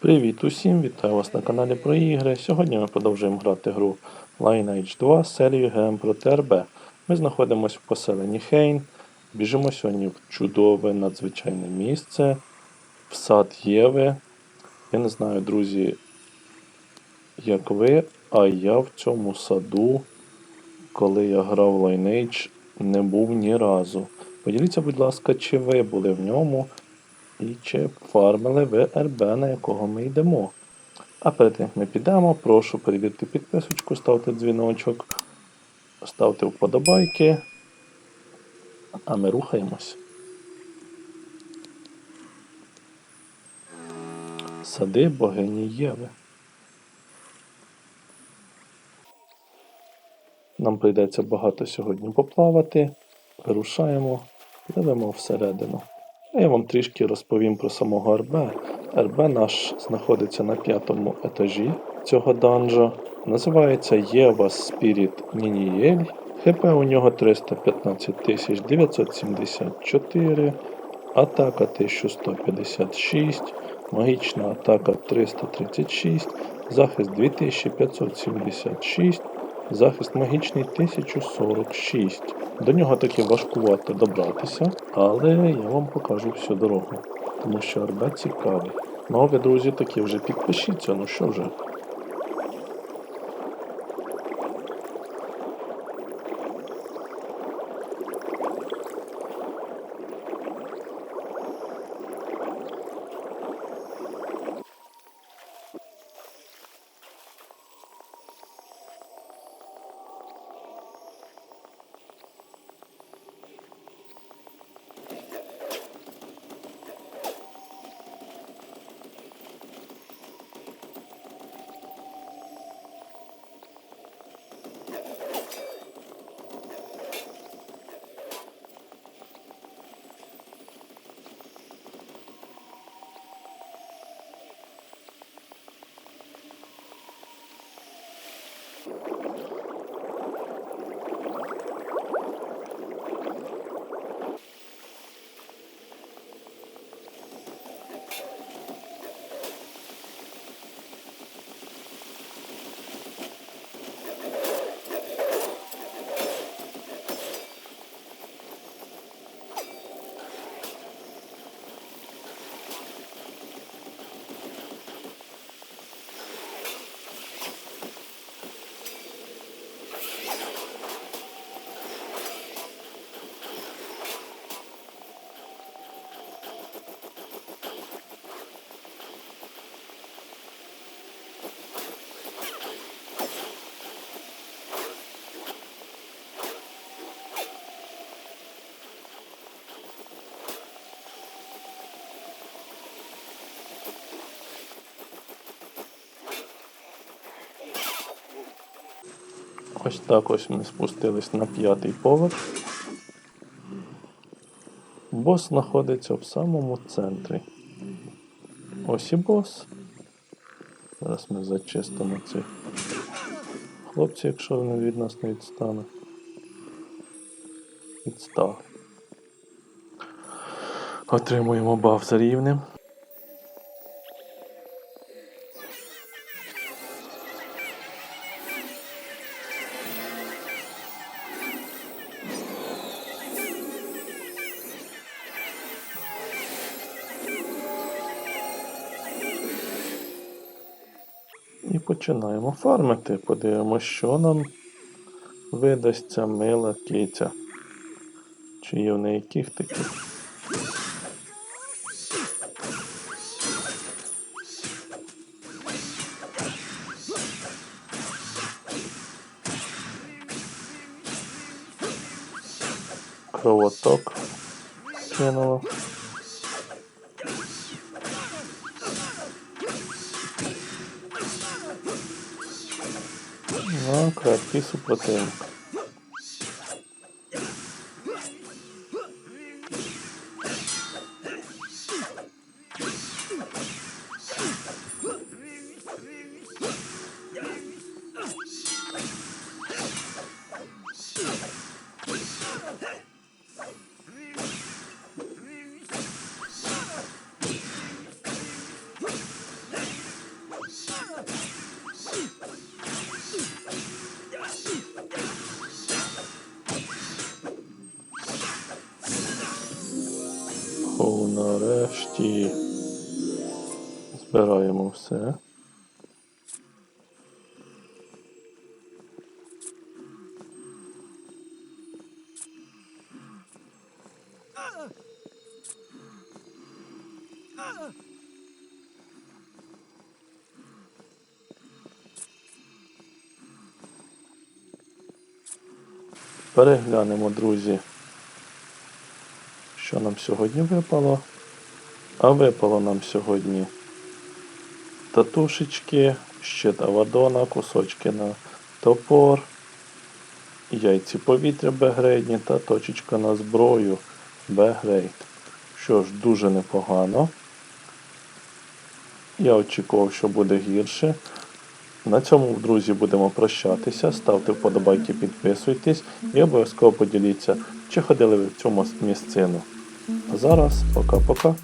Привіт усім! Вітаю вас на каналі про ігри. Сьогодні ми продовжуємо грати гру Lineage 2 з серією ГМ проти РБ. Ми знаходимося в поселенні Хейн. Біжимо сьогодні в чудове надзвичайне місце, в сад Єви. Я не знаю, друзі, як ви, а я в цьому саду, коли я грав Lineage, не був ні разу. Поділіться, будь ласка, чи ви були в ньому і чи фармили ви РБ, на якого ми йдемо. А перед тим як ми підемо, прошу перевірити підписочку, ставте дзвіночок, ставте вподобайки. А ми рухаємось. Сади богині Єви. Нам прийдеться багато сьогодні поплавати. Вирушаємо, пливемо всередину. А я вам трішки розповім про самого РБ. РБ наш знаходиться на п'ятому етажі цього данжа. Називається Єва Спіріт Мінієль. ХП у нього 315 974, атака 1156, магічна атака 336, захист 2576, захист магічний 1046. До нього таки важкувато добратися, але я вам покажу всю дорогу, тому що Арба цікавий. Ви, друзі, такі вже підпишіться, ну що вже. Ось так ось ми спустились на п'ятий поверх. Бос знаходиться в самому центрі. Ось і бос. Зараз ми зачистимо цих хлопців, якщо вони від нас не відстане. Відстав. Отримуємо баф за рівнем. І починаємо фармити. Подивимося, що нам видасть ця мила киця. Чи є в неї кіхтики? Кровоток кинуло. Não, cara, que isso protege. Hey! Нарешті збираємо все. Переглянемо, друзі, що нам сьогодні випало. А випало нам сьогодні татушечки, щит Авадона, кусочки на топор, яйці повітря Б-грейдні та точечка на зброю Б-грейд. Що ж, дуже непогано. Я очікував, що буде гірше. На цьому, друзі, будемо прощатися. Ставте вподобайки, підписуйтесь і обов'язково поділіться, чи ходили ви в цю місцину. А зараз пока-пока.